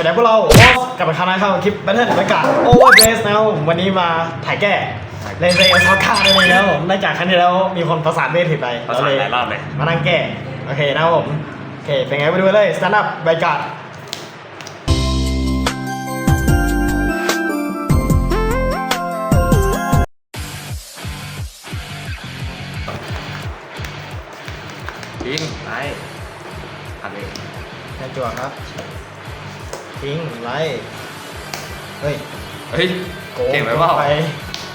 วัสดีพวกเราโอ๊ตกลับมาครั้งนะครับ คลิปแบทเทิลบรรยากาศโอเวอร์เดรสนะครับผมวันนี้มาถ่ายแก้เลนเซอร์ซอก้าได้เลยนะครับผมหลังจากครั้งที่แล้วมีคนประสานเวทผิดไปประสานหลายรอบเลย มานั่งแก้ โอเคนะครับผมโอเค เป็นไงไปดูกันเลยสแตนด์อัพบรรยากาศทิ้งไปอัดเลยแค่จั่วครับ ทิ้งไลท์เฮ้ยเฮ้ย โกงเก่งไหมเปล่า ไป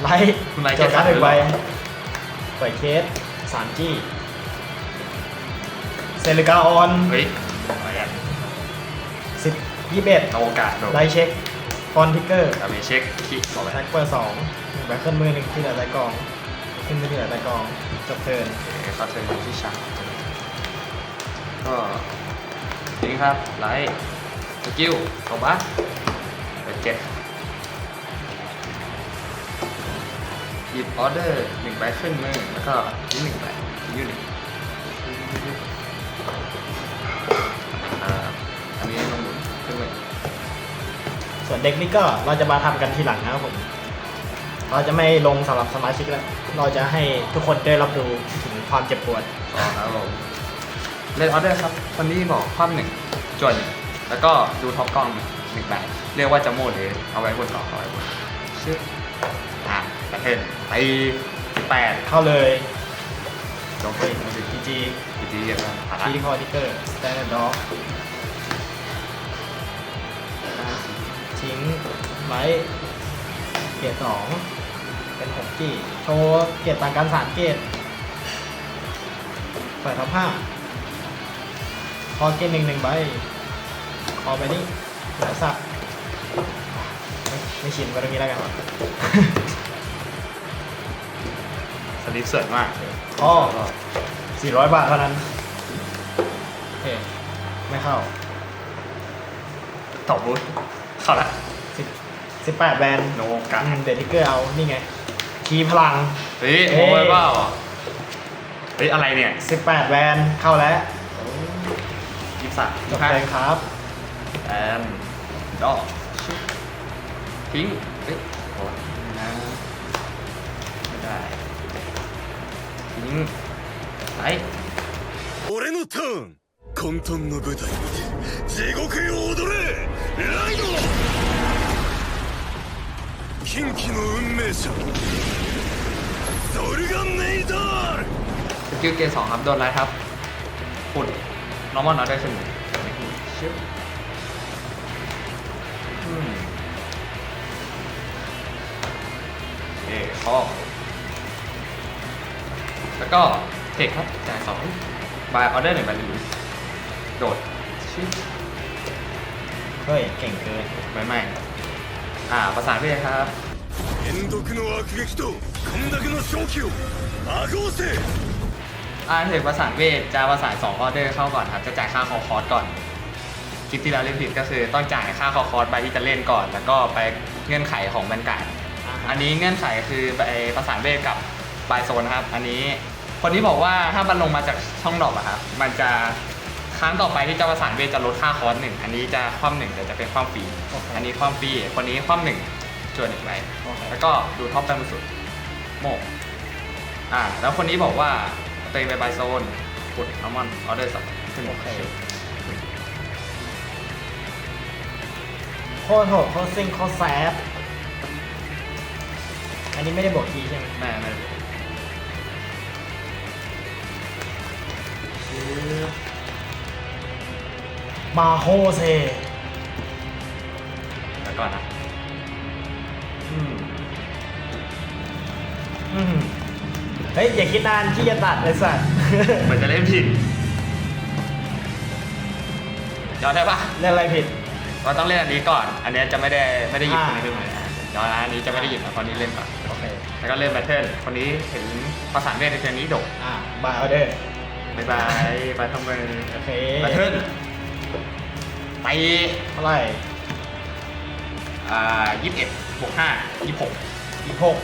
ไลท์คุณไลท์จดการ์ดหนึ่งใบเก่งหรือเปล่าเปิดเคสสามจี้เซลิกาออนเฮ้ยอะไรอะสิบยี่สิบเอ็ดเอาโอกาสโดนไลท์เช็คฟอนทิกเกอร์กลับไปเช็คคิกบอกไปแบ็คเปอร์สองแบ็คขึ้นมือหนึ่งที่เหลือใต้กอง ขึ้นมือที่เหลือใต้กองจบเทิร์นโอเคเขาเชิญมาที่ฉากก็ทีนี้ครับ ไลท์ สกิลตบปะเปิดเจ็ดหยิบออเดอร์หนึ่งใบขึ้นมือ แล้วก็ยิ้มหนึ่งใบยิ้มหนึ่งอ่าอันนี้ลงหมุนขึ้นมือส่วนเด็กนี่ก็เราจะมาทำกันทีหลังนะครับผม เราจะไม่ลงสำหรับสมาชิกแล้ว เราจะให้ทุกคนได้รับรู้ถึงความเจ็บปวดอ๋อครับผมเลนออเดอร์ครับคนที่บอกความหนึ่งจวนหนึ่ง แล้วก็ดูท็อปกล้องหนึ่งใบเรียกว่าจะโม่หรือเอาไว้บนกล่องเอาไว้บนชื่ออะประเทศไปแปดเข้าเลยจงไปมาสิจีจีจีจีเยอะมากทีคอทิกเกอร์สแตนด์ด็อกทิ้งไลท์เกียร์สองเป็นหกจีโชว์เกียร์ต่างกันสามเกียร์เปิดท็อปห้าคอเกียร์หนึ่งหนึ่งใบ คอไปนี่เหลือสับไม่ไม่ชินไปตรงนี้แล้วกันสลิปสวยมากอ๋อสี่ร้อยบาทเท่านั้นโอเคไม่เข้าตบบูธเข้าละสิบสิบแปดแบนโนกัอืมเดยวทิกเกอร์เอานี่ไงคีย์พลังเฮ้ยเอ้โอ้ยยเปล่าเฮ้ยอะไรเนี่ยสิบแปดแบนเข้าแล้วยี่สิบสามจบเลยครับ แอนดอกชิปทิ้งเฮ้ยโอ้ยนะไม่ได้ทิ้งไลท์ 俺のターン混沌の舞台にて地獄よ踊れライド近畿の運命者ゾルガンネイダール สกิลเกรดสองครับ โดนไลท์ครับฝุ่นนอร์มอนเอาได้ขึ้นหนึ่งชิป อืมโอเคข้อแล้วก็เทคครับจ่ายสองบายออเดอร์หนึ่งใบรีวิวโดดชิป เฮ้ย เก่งเกิน ไม่ไม่อ่าประสานพี่ครับ 連続の悪撃とこんだけの正気を魔合成 อ่าถึงประสานเวทจะประสาน2ออเดอร์เข้าก่อนครับ จะจ่ายค่าคอคอร์สก่อน คลิปที่เราเล่นผิดก็คือต้องจ่ายค่าคอคอร์สไปที่จะเล่นก่อน แล้วก็ไปเงื่อนไขของบรรการดอ่าฮะอันนี้เงื่อนไขคือไปประสานเวทกับบายโซนนะครับ อันนี้คนที่บอกว่าถ้ามันลงมาจากช่องดรอปอะครับมันจะครั้งต่อไปที่จะประสานเวทจะลดค่าคอร์สหนึ่งอันนี้จะคว่ำหนึ่งเดี๋ยวจะเป็นคว่ำฟรีโอเคอันนี้คว่ำฟรีคนนี้คว่ำหนึ่งจวนหนึ่งไปโอเคแล้วก็ดูท็อปแต้มสุดโมกอ่าแล้วคนนี้บอกว่าตัวเองไปบายโซนกดอัลมอนออเดอร์สับขึ้นโอเโคตรโหดโคตรซิ่งโคตรแซดอันนี้ไม่ได้บวกคีย์ใช่ไหมแม่ไม่มาโฮเซแล้วก่อนนะอืมอืมเฮ้ย อย่าคิดนานที่จะตัดเลยสัตว์มันจะเล่นผิดย้อนได้ปะเล่นอะไรผิด เราต้องเล่นอันนี้ก่อน อันเนี้ยจะไม่ได้ไม่ได้หยิบอ่าคนนี้ขึ้นมาย้อนนะอันนี้จะไม่ได้หยิบนะคนนี้เล่นก่อน โอเค แล้วก็เล่นแบทเทิล คนนี้เห็นภาษานเวทในเทอร์นี้โดดอ่าบายออเดอร์บายบายบายทำมือโอเคแบทเทิลไปเท่าไหร่อ่ายี่สิบเอ็ดบวกห้ายี่สิบหกอีกหก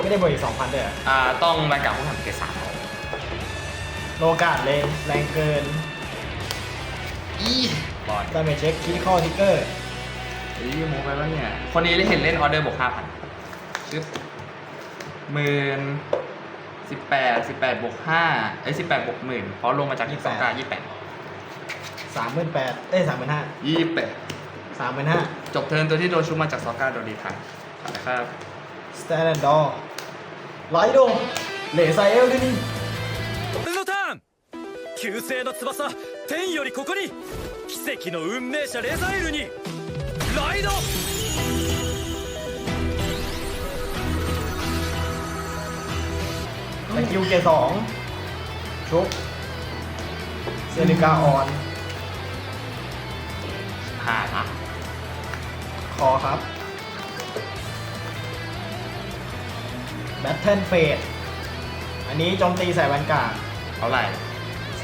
ไม่ได้บวกอีกสองพันด้วยเหรออ่าต้องแบงกับผู้ทำเกรดสามโลกาดเลยแรงเกิน อีบอลดาเมจเช็คคิดข้อทิกเกอร์อ้ยี่โมไปแล้วเนี่ย คนนี้ได้เห็นเล่นออเดอร์บวกห้าพันชึบหมื่นสิบแปดสิบแปดบวกห้าเอ้ยสิบแปดบวกหมื่นเพราะลงมาจากยี่สิบสองกายี่แปดสามหมื่นแปดเอ้ยสามหมื่นห้ายี่แปดสามหมื่นห้าจบเทิร์นตัวที่โดนชุบมาจากซอกาโดนดีทันครับสแตนดอร์ไลโดงเหลไซเอลด้วยนี่ 天よりここに奇跡の運命者レザエルにライド สกิลเกรดสองชุบเซริกาออน ห้านะ คอครับแบทเทิลเฟสอันนี้โจมตีใส่แวนการ์ด เท่าไหร่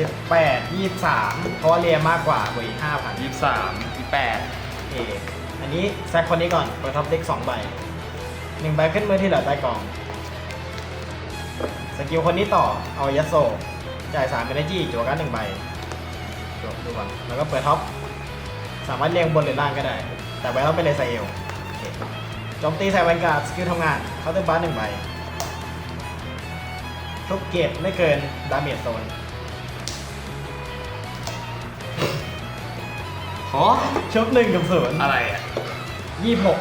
18 23 เพราะว่าเรียมากกว่าบวกอีก5,000ยี่สิบสามยี่แปดโอเคอันนี้แซกคนนี้ก่อนเปิดท็อปเด็ก2ใบหนึ่งใบขึ้นมือที่เหลือใต้กล่อง สกิลคนนี้ต่อเอายัสโซจ่าย3 energy จั่วกันหนึ่งใบจบดูก่อนแล้วก็เปิดท็อป สามารถเรียงบนหรือล่างก็ได้ แต่ใบต้องเป็นเลไซเอลโอเคโจมตีใส่แวนการ์ดสกิลทำงานเคาน์เตอร์บาร์หนึ่งใบทุกเกตไม่เกินดาเมจโซน โอ้ชุบหนึ่งกับศูนย์อะไรอะยี่หก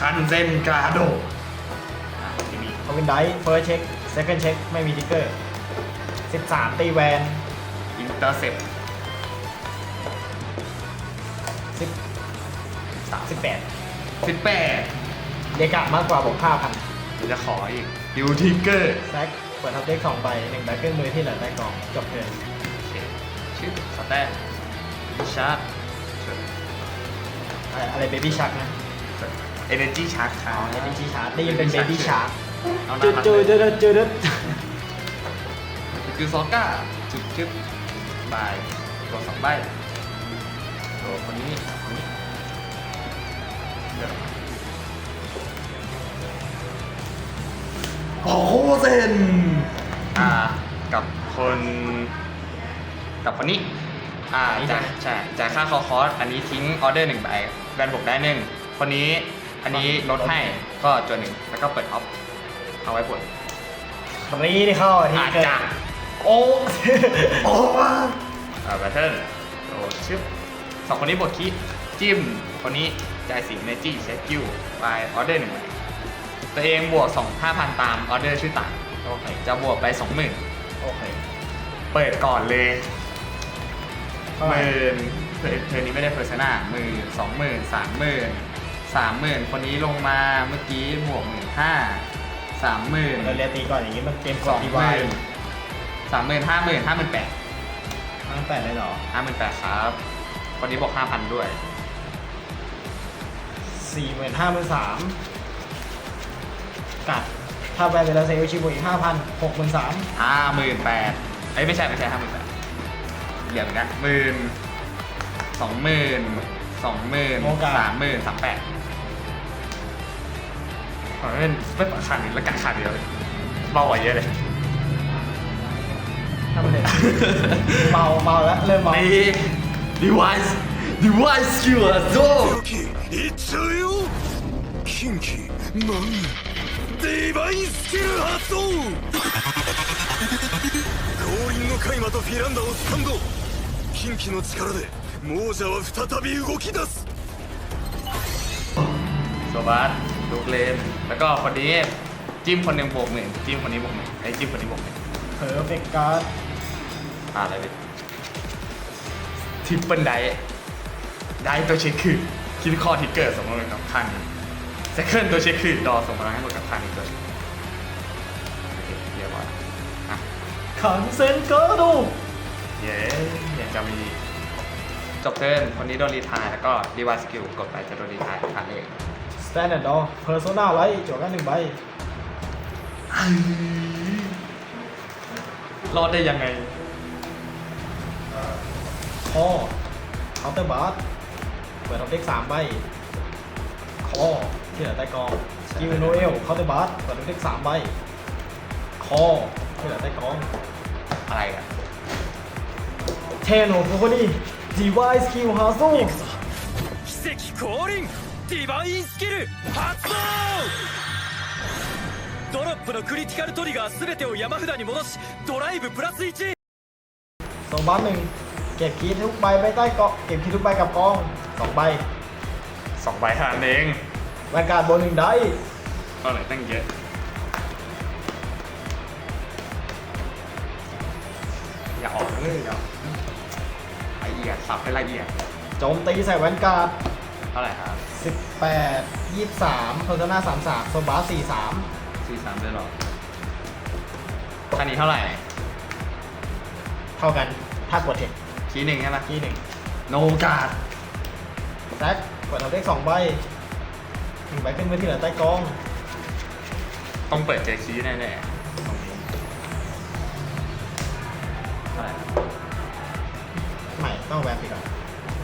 คันเซนกาโดอะที่นี่ทวินไดเฟิร์สเช็คเซคันด์เช็คไม่มีทิกเกอร์สิบสามตีแวนอินเตอร์เซปสิบสามสิบแปดสิบแปดเดกะมากกว่าบอกห้าพันจะขออีกยูทิกเกอร์แซกเปิดทับเด็กสองใบหนึ่งใบขึ้นมือที่เหลือใต้กล่องจบเทิร์นโอเคชื่อสแตน ชาร์จอะอะไรเบบี้ชักนะเอเนจีชาร์จคอ๋รัอบเบบี้ชักได้ยินเป็นเบบี้ชักเอาหจืน้าดพันจืดเลยจืดจืดคือซอก้าจุดจึ๊บใบตัวสองใบตัวคนนี้คนนี้เดี๋ยวโอ้โหเซนอ่ากับคน กับคนนี้ อ่าจ่ายใช่จ่ายค่าคอคอร์สอันนี้ทิ้งออเดอร์หนึ่งใบแบนบวกได้หนึ่งคนนี้อันนี้ลดให้ก็จวนหนึ่งแล้วก็เปิดออฟเอาไว้ผลครีที่เข้าที่อาจเกิดจะโอ้โอ้อ่าแบทเทิลโอ้ชึบสองคนนี้บทคิจิ้มคนนี้จ่ายสีเนจี้เซคิวไปออเดอร์หนึ่งใบตัวเองบวกสองห้าพันตามออเดอร์ชื่อต่างโอเคจะบวกไปสองหมื่น โอเค เปิดก่อนเลยเท่า หไหร่มื่นเธอเธอนี้ไม่ได้เพอร์ซนาหมื่นสองหมื่นสามหมื่นสามหมื่นคนนี้ลงมาเมื่อกี้บวกหมื่นห้าสามหมื่นเราเรียนตีก่อนอย่างนี้มันเกมกสดองทีหวายมื่นสามหมื่นห้าหมื่นห้าหมื่นแปดตั้งแต่เลยเหรอห้าหมื่นแปดครับ คนนี้บอกห้าพันด้วยสี่หมื่นห้าหมื่นสามกัด ถ้าแบนเวลาเซลชิบุอีกห้าพันหกหมื่นสามห้าหมื่นแปดเอ้ยไม่ใช่ไม่ใช่ห้าหมื่นแปด เหลือเหมือนกันหมื่นสองหมื่นสองหมื่นสามหมื่นสามแปดขอเป็นไม่ปัดขาดหนึ่งแล้วกัดขาดเดียวเลยเบากว่าเยอะเลย ถ้ามันเลย เมาเมาแล้วเริ่มเมา นี่ device device skill อะโซ่ 良きいっちゃうよ近畿マンディバインスキル発動降臨のカイマとフィランダをスタンド 近畿の力で亡者は再び動き出す โซบัสลูกเลน แล้วก็คนนี้จิ้มคนหนึ่งบวกหนึ่งจิ้มคนนี้บวกหนึ่งไอ้ยจิ้มคนนี้บวกหนึ่ง เพอร์เฟกต์การ์ด อ่าอะไรดิทริปเปิลไดได้ตัวเช็คคือคิดข้อทิกเกอร์สมมติกับข้างนี้เซคันตัวเช็คคือดอส่งพลังให้หมดกับข้างนี้ด้วยโอเคเรียบร้อยอ่ะ ขันเซนเกอร์ดู เย้ยังจะมีจบเทิร์นคนนี้โดนรีไทายแล้วก็รีวายสกิลกดไปจะโดนรีไทายผ่านเองสแตนดาร์ดดอเพอร์โซนาไลท์จวกันหนึ่งใบรอดได้ยังไงคอเคาน์เตอร์บาร์เปิดท็อปเด็กสามใบคอที่เหลือใต้กองสกิลโนเอลเคาน์เตอร์บาร์เปิดท็อปเด็กสามใบคอที่เหลือใต้กองอะไรอะ เทโนโคโคนี่ดีไวสกิลฮาซู 行くぞ奇跡降臨ディバインスキル発動ドロップのクリティカルトリガー全てを山札に戻しドライブプラス1 สองบัฟหนึ่งเก็บคีย์ทุกใบไปใต้เกาะเก็บคีย์ทุกใบกับกองสองใบ สองใบเท่านั้นเอง แวนการ์ดโบนหนึ่งได้ ก็เลยตั้งเยอะอย่าออกเลยอย่าละเ อียดสับให้ละเอียดโจมตีใส่แวนการ์ดเท่าไหร่ครับ18 23เพอร์ซนา33โซบา43 สี่สามเลยหรอคันนี้เท่าไหร่เท่ากันถ้ากดเทคคีย์หนึ่งใช่ไหมที่หนึ่งโนกาดแซกกดเอาเลขสองใบหนึ่งใบขึ้นไปที่เหลือใต้กอง ต้องเปิดเจคีย์แน่ๆ ต้องแวนไปก่อน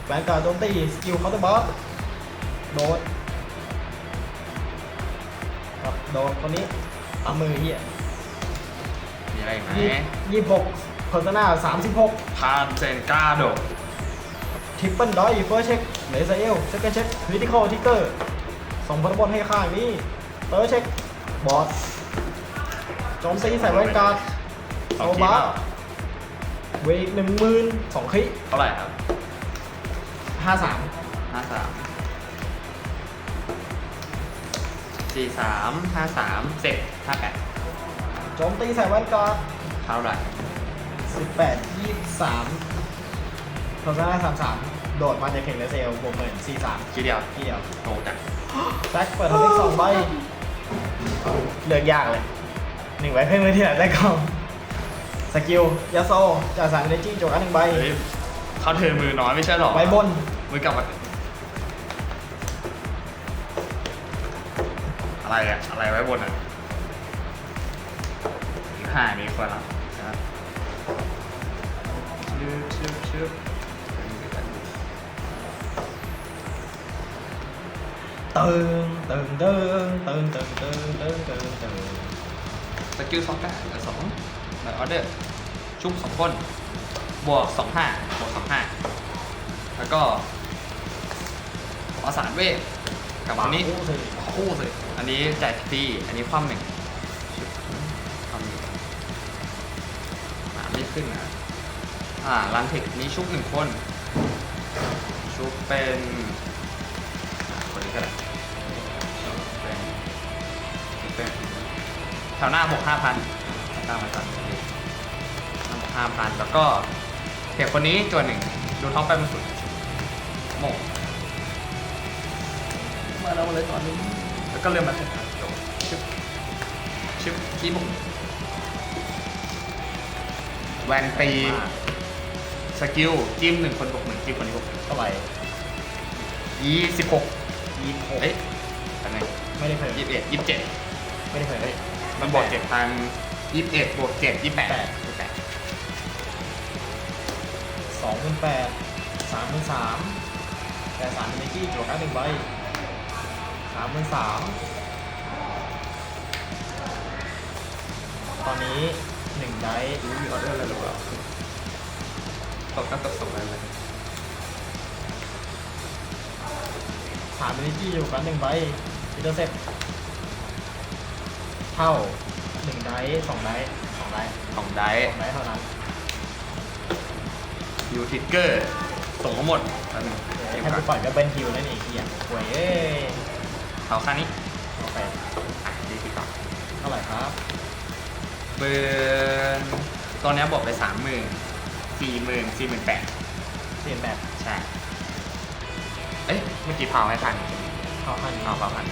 แวนการ์ดโจมตีสกิลเคาน์เตอร์บอสโดดครับโดดคนนี้เอามือเหี้ยมีอะไรอีกไหมยี่ยี่หกเพอร์ซนาสามสิบหกพาเซนกาโดทริปเปิลดอยเฟิร์สเช็คเลเซอร์เอลเซคันด์เช็คคริติคอลทิกเกอร์ส่งพลังบอลให้ข้างนี้เฟิร์สเช็คบอสโจมตีใส่แวนการ์ดสองโซคีย์บา เปล่าเวกหนึ่งหมื่นสองคลิเท่าไหร่ครับห้าสามห้าสามสี่สามห้าสามเจ็ดห้าแปดโจมตีใส่แวนการ์ดเท่าไหร่สิบแปดยี่สามโทรศัพท์สามสามโดดมาจากเข่งเลเซลบวกหมื่นสี่สามคีย์เดียวที่เดียวโนจัดแบ็คเปิดทำเลขสองใบเลือกยากเลยหนึ่งใบเพิ่มไปที่ไหนได้ก่อน สกิลยาโซจากสารเนจี้โจกันหนึ่งใบเฮ้ยเขาเธอมือน้อยไม่ใช่หรอใบบนมือกลับมาอะไรอะอะไรไว้บนอะอีกห้ามีคนละนะครับชื่อชื่อชื่อตึงตึงตึงตึงตึงตึงตึงตึงตึงสกิลสองก้าเหลือสองหนึ่ง ออเดอร์ ชุบสองคนบวกสองห้าบวกสองห้าแล้วก็ประสานเวทกับอันนี้คู่สิคู่สิอันนี้จ่ายฟรีอันนี้คว่ำหนึ่งคว่ำหนึ่งหาไม่ขึ้นนะอ่ารันเทคนี้ชุบหนึ่งคน ชุบเป็นคนนี้ก็ได้เป็นเป็นแถวหน้าบวกห้าพันตั้งไว้ก่อนตั้งบวก ห้าพันแล้วก็เทคคนนี้จวนหนึ่งดูท็อปไปบนสุดโมงมาเราเลยตอนนี้ แล้วก็เริ่มมาถึงทางโจชึบชึบขี้บุกแวนตีสกิลจิ้มหนึ่งคนบวกหนึ่งจิ้มคนนี้บวกหนึ่งเท่าไหร่ยี่สิบหกยี่สิบหกเอ้ยอันไหนไม่ได้เพิ่มยี่สิบเอ็ดยี่สิบเจ็ดไม่ได้เพิ่มเฮ้ยมันบวกเจ็ดพันยี่สิบเอ็ดบวกเจ็ดยี่สิบแปดแปดยี่ สิบแปดสองเป็นแปดสามเป็นสามแต่สามเป็นเนจี้โจกันหนึ่งใบสามเป็นสามตอนนี้หนึ่งไดส์มีออเดอร์อะไรหรือเปล่าตกก็ตกส่งอะไรเลยสามเป็นเนจี้อยู่กันหนึ่งใบอินเตอร์เซ็ปเท่าหนึ่งไดส์สองไดส์สองไดส์ของไดสองไดส์เท่านั้น ยูทิกเกอร์ ส่งทั้งหมดอันหนึ่งเดี๋ยวให้กูปล่อยก็เป็นฮิวนั่นเองเฮียหวยเอ้ยเอาค่านี้โอเคอะดีที่ต่อเท่าไหร่ครับเบิร์นตอนนี้บอกไปสามหมื่นสี่หมื่นสี่หมื่นแปดเปลี่ยนแบบใช่ เอ้ยเมื่อกี้เผาให้พันเข้าพันเอาเผาพัน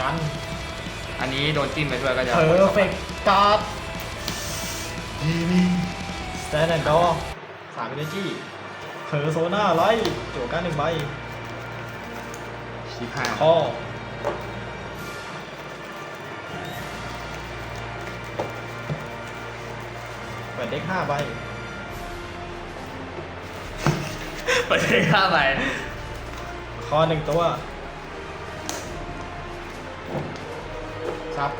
กันอันนี้โดนจิ้มไปด้วยก็จะเพอร์เฟกต์การ์ดยีนีสแตนด์ดอร์ สามเอเนจีเพอร์โซนาไลท์โจวการดหนึ่งใบชิพายคอเปิดเด็กห้าใบเปิดให้ค่าไปคอหนึ่งตัวซับ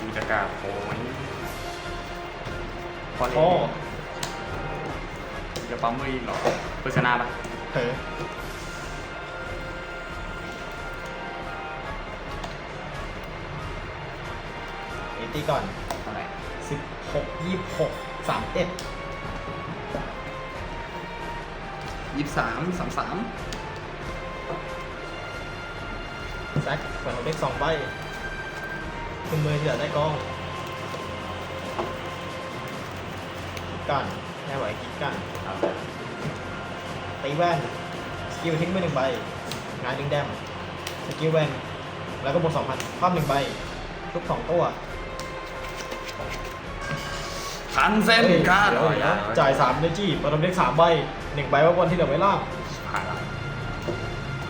ดูจะกล้าโอ้ย พอโอ้เดี๋ยวปั๊มมืออีกเหรอโฆษณาปะเผลอเอตีก่อนเท่าไหร่สิบหกยี่หกสามเอ็ดยี่สิบสามสามสามแซกเปิดของเด็กสองใบขึ้นมือที่เหลือได้กล้อง กันแม่ไหวคิดกันตีแว่นสกิลทิ้งไปหนึ่งใบงานดึงแดมสกิลแว่นแล้วก็บวกสองพันภาพหนึ่งใบทุกสองตัวคันเส้นฮ้ยก้าเดี๋ยวนะจ่ายสามเนจี้เปิดของเด็กสามใบหนึ่งใบไว้บนที่เหลือไว้ล่างผ่านละ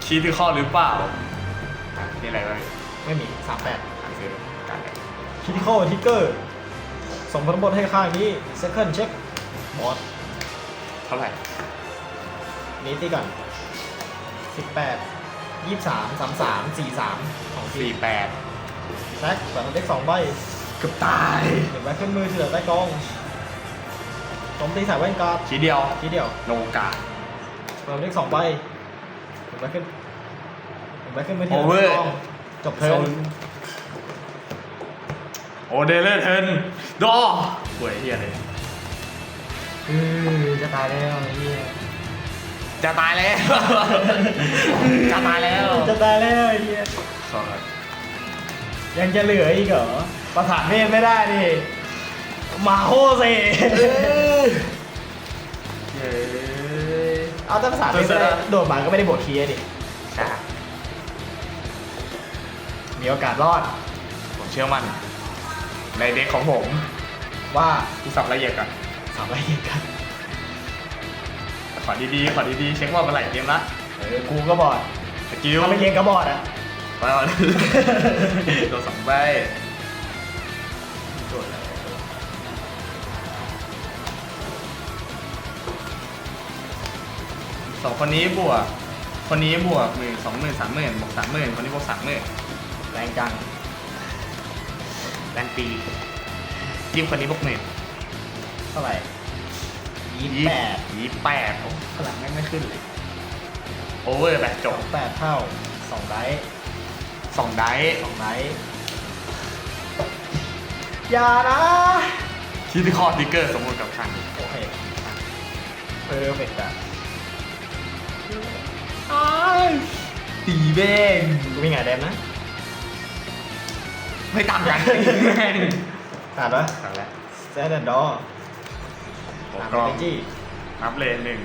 คีย์ที่ข้อหรือเปล่าอะนี่อะไรวะไม่มีสามแปดคันเส้นการอะไรคิทิคอลทิกเกอร์ส่งผลบทให้ข้างนี้ second check บ อสเท่าไหร่นี้ตีก่อนสิบแปดยี่สามสามสามสี่สามของสี่สี่แปดแซกเปิดของเด็กสองใบเกือบตายหนึ่งใบขึ้นมือที่เหลือใต้กองโจมตีสายแว่นการ์ดคีย์เดียว ทีเดียวโนกาเปิดของเด็กสองใบหนึ่งใบขึ้นหนึ่งใบขึ้นมือที่เหลือใต้กองจบเทิร์นโอเดเลอร์เทนดอป่วยเฮียเลย อือจะตายแล้วไอ้เหี้ยจะตายแล้ว จะตายแล้วจะตายแล้วไอ้เหี้ยสองยังจะเหลืออีกเหรอประสานเมธไม่ได้ดิมาโฮเซเย้เอาแต่ภาษานเมธไม่ได้โดดมาก็ไม่ได้บทคีย์ดิใช่มีโอกาสรอดผมเชื่อมั่นในเด็กของผมว่า ที่สับละเอียดก่อนสามารถยิงกัน ขอดีๆ ขอดีๆ เช็คว่าเมื่อไหร่เกมละเออกูก็บอดสกิลถ้าไม่เย็นก็บอดอะไปก่อนโดนสองใบโดนแล้วสองคนนี้บวก คนนี้บวกหมื่นสองหมื่นสามหมื่นบวกสามหมื่นคนนี้บวกสามหมื่นแรงจังแรงตียิ่งคนนี้บวกหนึ่ง เท่าไหร่ยี่แปดยี่แปดโอ้พลังแม่งไม่ขึ้นเลยโอเวอร์แบบจบแปดเท่าสองไดส์สองไดส์สองไดส์อย่านะ คิดที่คอทิกเกอร์สมมติกับคันโอเคเพอร์เฟกต์อะตีเบ้งกูมีไงแดมนะไม่ต่างกันแม่งขาดปะต่างแล้วแซดแอนด์ดอผมตามก็เอจี้นับเลยหนึ่ง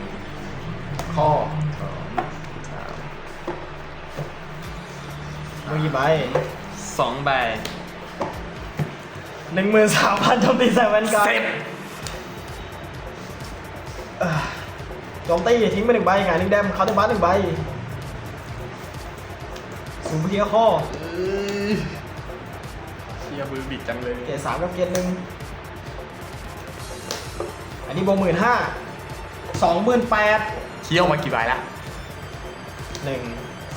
ข้อสองสามมือกี่ใบสองใบหนึ่งหมื่นสามพันโจมตีใส่แวนการ์ดเซ็ตเอ่อโจมตีทิ้งไปหนึ่งใบงานลิงแดมเขาน์เตอร์บัสหนึ่งใบสูงเพียข้อเชียร์มือบิดจังเลย เกียร์สามกับเกียร์หนึ่งอั นนี้บวกหมื่นห้าสองหมื่นแปดเคี่ยวมากี่ใบละหนึ่ง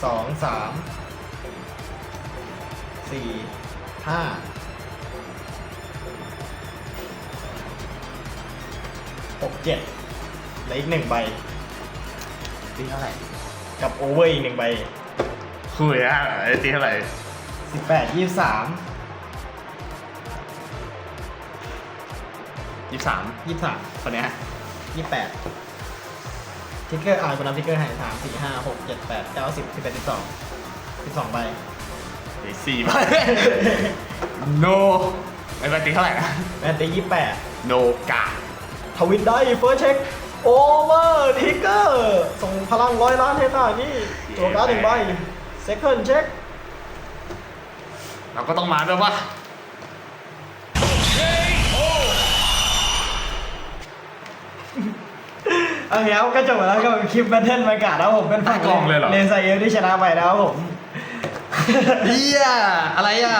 สองสามสี่ห้าหกเจ็ดและอีกหนึ่งใบตีเท่าไหร่ กับโอเวอร์อีกหนึ่งใบคุยอะไอ้ตีเท่าไหร่สิบแปดยี่สิบสาม ยี่สามยี่สิบสามคนเนี้ยยี่สิบแปดทิกเกอร์อ่านกูนับทิกเกอร์ให้สามสี่ห้าหกเจ็ดแปดเก้าสิบสิบเอ็ดสิบสองสิบสองใบ เดี๋ยวสี่ใบโนไอ้ใบตีเท่าไหร่นะ แมนตียี่สิบแปดโนกาทวิตได้เฟิร์สเช็คโอเวอร์ทิกเกอร์ส่งพลังร้อยล้านให้ข้านี่ตัวการ์ดหนึ่งใบเซคันด์เช็ค เราก็ต้องมาด้วยว่า โอเคครับก็จบไปแล้วกับคลิปแบทเทิลบรรยากาศนะครับผมเป็นฝั่งได้กล่องเลยเหรอ เลนไซเอลที่ชนะไปนะครับผมเฮียอะไรอะ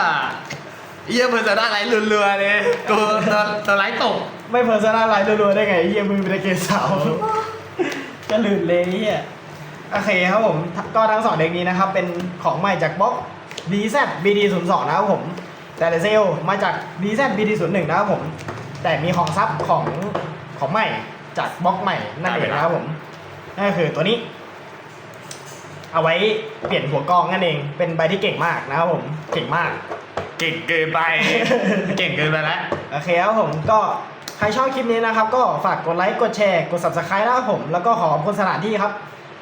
เฮียเพิ่งจะได้อะไรเรือๆเลยตัวตัวตัวไลท์ตกไม่เพอร์ซนาไลน์รัวๆได้ไงเฮียมือเป็นตะเกียบเสาจะหลุดเลยเฮียโอเคครับผมก็ทั้งสองเด็กนี้นะครับ เป็นของใหม่จากบล็อก BZ BD02 นะครับผม แต่ละเซลมาจาก BZ BD01 นะครับผม แต่มีของซับของของใหม่ จากบล็อกใหม่นั่นเองนะครับผมนั่นก็คือตัวนี้ เอาไว้เปลี่ยนหัวกรองนั่นเอง เป็นใบที่เก่งมากนะครับผมเก่งมาก เก่งเกินไป เก่งเกินไปแล้วโอเคครับผมก็ใครชอบคลิปนี้นะครับ ก็ฝากกดไลค์กดแชร์กด subscribe นะครับผม แล้วก็ขอขอบคุณสถานที่ครับ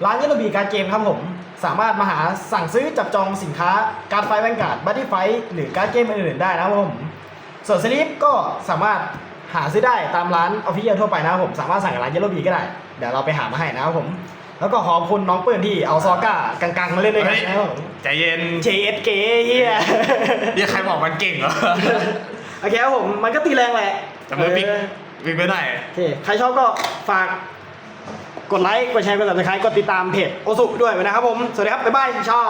ร้านย e ลบีการเกมครับผม สามารถมาหาสั่งซื้อจับจองสินค้าการไฟแวนการ์ดบัตตี้ไฟหรือการดเกมอื่นๆได้นะครับผม ส่วนสลิปก็สามารถ หาซื้อได้ตามร้านออฟฟิเชียลทั่วไปนะครับผมสามารถสั่งกับร้านเยลโลบีก็ได้ เดี๋ยวเราไปหามาให้นะครับผม แล้วก็ขอบคุณน้องเปื้อนที่เอาซอก้ากลางๆมาเล่นด้วยกันเฮ้ยนะครับผม ใจเย็น JSK เฮียนี่ใครบอกมันเก่งเหรอโอเคครับผมมันก็ตีแรงแหละแต่มือปิ๊กเออปิ๊กไปหน่อยโอเคใครชอบก็ฝากกดไลค์กดแชร์กด subscribe กดติดตามเพจโอสุด้วยนะครับผม สวัสดีครับ บ๊ายบายชาว